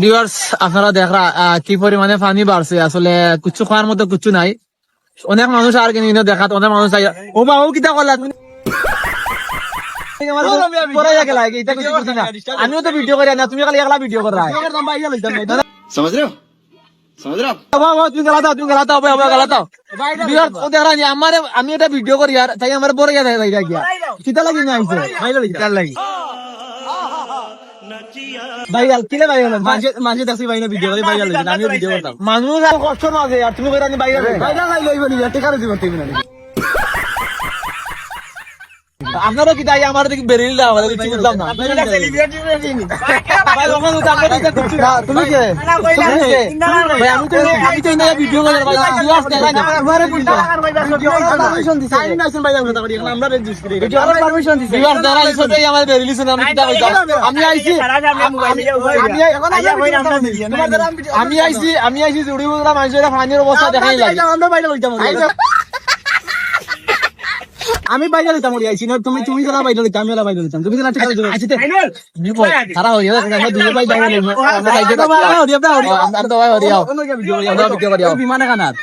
Viewers আপনারা দেখরা কি পরিমাণে পানি বাড়ছে। আসলে কিছু খাওয়ার মতো কিছু নাই। অনেক মানুষ আর কিনে দেখাত অনেক মানুষ ও মা ও কিতা করলা আমিও তো ভিডিও করি না তুমি খালি একলা ভিডিও করা সমাজ রে আমি এটা ভিডিও করি আর তাই আমার বড় গিয়া। তাই কিতা লাগি না আইছে? লাগি? ভাইরাল কিলে ভাইরাল মাঝে মানুষ দেখছি ভাইরাল ভিডিও করে ভাইরাল আমি ভিডিও করতাম। মানুষ আর কষ্ট না আছে আর তুমি কইরা নি ভাইরাল ভাইরাল নাই লইব নি টিকা দিব তুমি না। আপনারও কি তাই? আমার দিকে বেরিয়ে দাও আমাদের কিছু বুঝলাম না। তুমি কে? ভাই, আমি তো আমি তো এখানে ভিডিও করে ভাই ভিউয়ার্স দেখাই না আমারে বুঝছ পারমিশন দিছে। আমি নাইছেন ভাই আমরা করি আমরা রেজিস্ট করি ভিডিও করে। পারমিশন দিছে। ভিউয়ার্স যারা ইসতে আমার বেরিয়েছে আমি কিটা কইতাম আমি আইছি। আমি এখন আমি আইছি আমি আইছি জুড়ি বুড়া মানুষের পানির অবস্থা দেখাই লাগে। আমরা বাইরে লইতাম আমি বাইরে লইতাম ওরি আইছি না তুমি তুমি যারা বাইরে লইতাম আমি ওরা বাইরে লইতাম তুমি যারা ঠিক আছে আইছি তে হই যাবে আমরা দুই ভাই বাইরে লইম আমরা বাইরে হরিয়া আমরা তো ভাই আমরা বিমানে কানাত